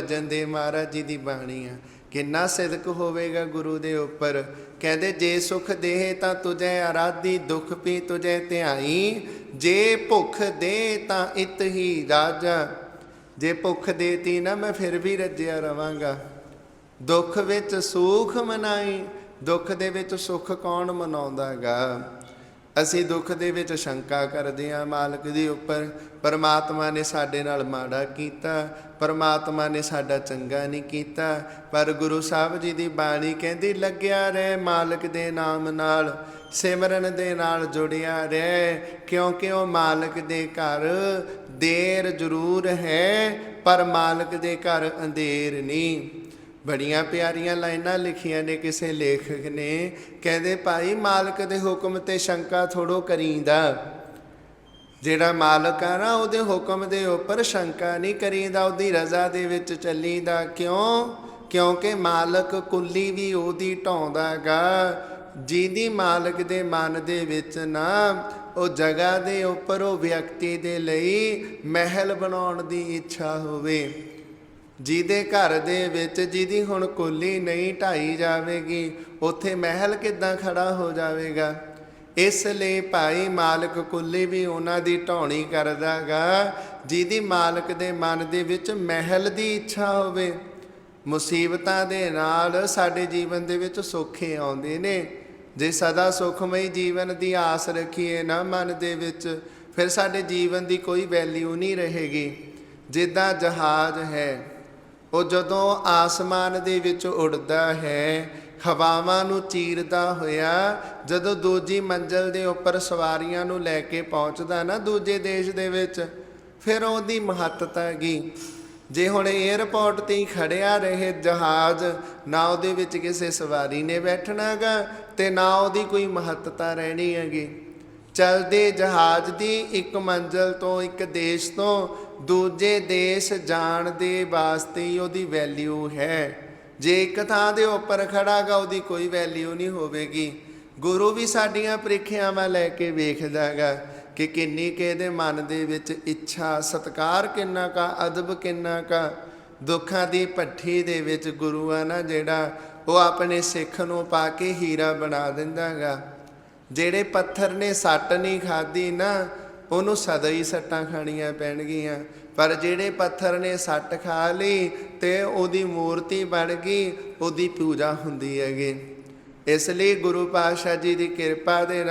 ਜੰਦੇ ਮਹਾਰਾਜ ਜੀ ਦੀ ਬਾਣੀ ਆ। ਕਿੰਨਾ ਸਿਦਕ ਹੋਵੇਗਾ ਗੁਰੂ ਦੇ ਉੱਪਰ। ਕਹਿੰਦੇ, ਜੇ ਸੁਖ ਦੇਹ ਤਾਂ ਤੁਝੇ ਆਰਾਧੀ, ਦੁਖ ਪੀ ਤੁਝੇ ਧਿਆਈ। ਜੇ ਭੁੱਖ ਦੇ ਤਾਂ ਇਤ ਹੀ ਰਾਜਾ। ਜੇ ਭੁੱਖ ਦੇਤੀ ਨਾ ਮੈਂ ਫਿਰ ਵੀ ਰੱਜਿਆ ਰਵਾਂਗਾ। ਦੁੱਖ ਵਿੱਚ ਸੁਖ ਮਨਾਈ, ਦੁੱਖ ਦੇ ਵਿੱਚ ਸੁਖ ਕੌਣ ਮਨਾਉਂਦਾਗਾ? ਅਸੀਂ ਦੁੱਖ ਦੇ ਵਿੱਚ ਸ਼ੰਕਾ ਕਰਦੇ ਹਾਂ ਮਾਲਕ ਦੇ ਉੱਪਰ। ਪਰਮਾਤਮਾ ਨੇ ਸਾਡੇ ਨਾਲ ਮਾੜਾ ਕੀਤਾ। ਪਰਮਾਤਮਾ ਨੇ ਸਾਡਾ ਚੰਗਾ ਨਹੀਂ ਕੀਤਾ। ਪਰ ਗੁਰੂ ਸਾਹਿਬ ਜੀ ਦੀ ਬਾਣੀ ਕਹਿੰਦੀ, ਲੱਗਿਆ ਰਹਿ ਮਾਲਕ ਦੇ ਨਾਮ ਨਾਲ, ਸਿਮਰਨ ਦੇ ਨਾਲ ਜੁੜਿਆ ਰਹਿ। ਕਿਉਂਕਿ ਉਹ ਮਾਲਕ ਦੇ ਘਰ ਦੇਰ ਜ਼ਰੂਰ ਹੈ, ਪਰ ਮਾਲਕ ਦੇ ਘਰ ਅੰਧੇਰ ਨਹੀਂ। ਬੜੀਆਂ ਪਿਆਰੀਆਂ ਲਾਈਨਾਂ ਲਿਖੀਆਂ ਨੇ ਕਿਸੇ ਲੇਖਕ ਨੇ। ਕਹਿੰਦੇ, ਭਾਈ ਮਾਲਕ ਦੇ ਹੁਕਮ ਤੇ ਸ਼ੰਕਾ ਥੋੜੋ ਕਰੀਂਦਾ। ਜਿਹੜਾ ਮਾਲਕ ਆ ਨਾ, ਉਹਦੇ ਹੁਕਮ ਦੇ ਉੱਪਰ ਸ਼ੰਕਾ ਨਹੀਂ ਕਰੀਂਦਾ। ਉਹਦੀ ਰਜ਼ਾ ਦੇ ਵਿੱਚ ਚੱਲੀਦਾ ਕਿਉਂ? ਕਿਉਂਕਿ ਮਾਲਕ ਕੁੱਲੀ ਵੀ ਉਹਦੀ ਢਾਉਂਦਾਗਾ। ਜਿਹਦੀ ਮਾਲਕ ਦੇ ਮਨ ਦੇ ਵਿੱਚ ਨਾ, ਉਹ ਜਗ੍ਹਾ ਦੇ ਉੱਪਰ, ਉਹ ਵਿਅਕਤੀ ਦੇ ਲਈ ਮਹਿਲ ਬਣਾਉਣ ਦੀ ਇੱਛਾ ਹੋਵੇ। ਜਿਹਦੇ ਘਰ ਦੇ ਵਿੱਚ ਜਿਹਦੀ ਹੁਣ ਕੁੱਲੀ ਨਹੀਂ ਢਾਈ ਜਾਵੇਗੀ, ਉੱਥੇ ਮਹਿਲ ਕਿੱਦਾਂ ਖੜਾ ਹੋ ਜਾਵੇਗਾ? ਇਸ ਲਈ ਭਾਈ ਮਾਲਕ ਕੁੱਲੀ ਵੀ ਉਹਨਾਂ ਦੀ ਢਾਉਣੀ ਕਰਦਾਗਾ, ਜਿਹਦੀ ਮਾਲਕ ਦੇ ਮਨ ਦੇ ਵਿੱਚ ਮਹਿਲ ਦੀ ਇੱਛਾ ਹੋਵੇ। ਮੁਸੀਬਤਾਂ ਦੇ ਨਾਲ ਸਾਡੇ ਜੀਵਨ ਦੇ ਵਿੱਚ ਸੁੱਖੇ ਆਉਂਦੇ ਨੇ। ਜੇ ਸਦਾ ਸੁਖਮਈ ਜੀਵਨ ਦੀ ਆਸ ਰੱਖੀਏ ਨਾ ਮਨ ਦੇ ਵਿੱਚ, ਫਿਰ ਸਾਡੇ ਜੀਵਨ ਦੀ ਕੋਈ ਵੈਲਿਊ ਨਹੀਂ ਰਹੇਗੀ। ਜਿੱਦਾਂ ਜਹਾਜ਼ ਹੈ ਉਹ ਜਦੋਂ ਆਸਮਾਨ ਦੇ ਵਿੱਚ ਉੱਡਦਾ ਹੈ, ਹਵਾਵਾਂ ਨੂੰ ਚੀਰਦਾ ਹੋਇਆ, ਜਦੋਂ ਦੂਜੀ ਮੰਜ਼ਲ ਦੇ ਉੱਪਰ ਸਵਾਰੀਆਂ ਨੂੰ ਲੈ ਕੇ ਪਹੁੰਚਦਾ ਨਾ ਦੂਜੇ ਦੇਸ਼ ਦੇ ਵਿੱਚ, ਫਿਰ ਉਹਦੀ ਮਹੱਤਤਾ ਹੈਗੀ ਜੇ ਹੁਣ 에ਅਰਪੋਰਟ ਤੇ ਹੀ ਖੜਿਆ ਰਹੇ ਜਹਾਜ਼, ਨਾ ਉਹਦੇ ਵਿੱਚ ਕਿਸੇ ਸਵਾਰੀ ਨੇ ਬੈਠਣਾਗਾ ਤੇ ਨਾ ਉਹਦੀ ਕੋਈ ਮਹੱਤਤਾ ਰਹਿਣੀ ਹੈਗੀ। ਚਲਦੇ ਜਹਾਜ਼ ਦੀ ਇੱਕ ਮੰਜ਼ਲ ਤੋਂ ਇੱਕ ਦੇਸ਼ ਤੋਂ, ਦੂਜੇ ਦੇਸ਼ ਜਾਣ ਦੇ ਵਾਸਤੇ ਹੀ ਉਹਦੀ ਵੈਲਿਊ ਹੈ। ਜੇ ਇੱਕ ਥਾਂ ਦੇ ਉੱਪਰ ਖੜਾਗਾ ਉਹਦੀ ਕੋਈ ਵੈਲਿਊ ਨਹੀਂ ਹੋਵੇਗੀ। ਗੁਰੂ ਵੀ ਸਾਡੀਆਂ ਪ੍ਰੀਖਿਆਵਾਂ ਲੈ ਕੇ ਵੇਖਦਾਗਾ ਕਿ ਕਿੰਨੀ ਕੇ ਦੇ ਮਨ ਦੇ ਵਿੱਚ ਇੱਛਾ, ਸਤਕਾਰ ਕਿੰਨਾ ਕਾ ਅਦਬ ਕਿੰਨਾ ਕਾ ਦੁੱਖਾਂ ਦੀ ਭੱਠੀ ਦੇ ਵਿੱਚ ਗੁਰੂ ਆ ਨਾ ਜਿਹੜਾ, ਉਹ ਆਪਣੇ ਸਿੱਖ ਨੂੰ ਪਾ ਕੇ ਹੀਰਾ ਬਣਾ ਦਿੰਦਾਗਾ ਜਿਹੜੇ ਪੱਥਰ ਨੇ ਸੱਟ ਨਹੀਂ ਖਾਦੀ ਨਾ, ਉਹਨੂੰ ਸਦਾ ਹੀ ਸੱਟਾਂ ਖਾਣੀਆਂ ਪੈਣਗੀਆਂ। ਪਰ ਜਿਹੜੇ ਪੱਥਰ ਨੇ ਸੱਟ ਖਾ ਲਈ ਤੇ ਉਹਦੀ ਮੂਰਤੀ ਬਣ ਗਈ, ਉਹਦੀ ਪੂਜਾ ਹੁੰਦੀ ਹੈਗੀ। ਇਸ ਲਈ ਗੁਰੂ ਪਾਤਸ਼ਾਹ ਜੀ ਦੀ ਕਿਰਪਾ ਦੇ ਨਾਲ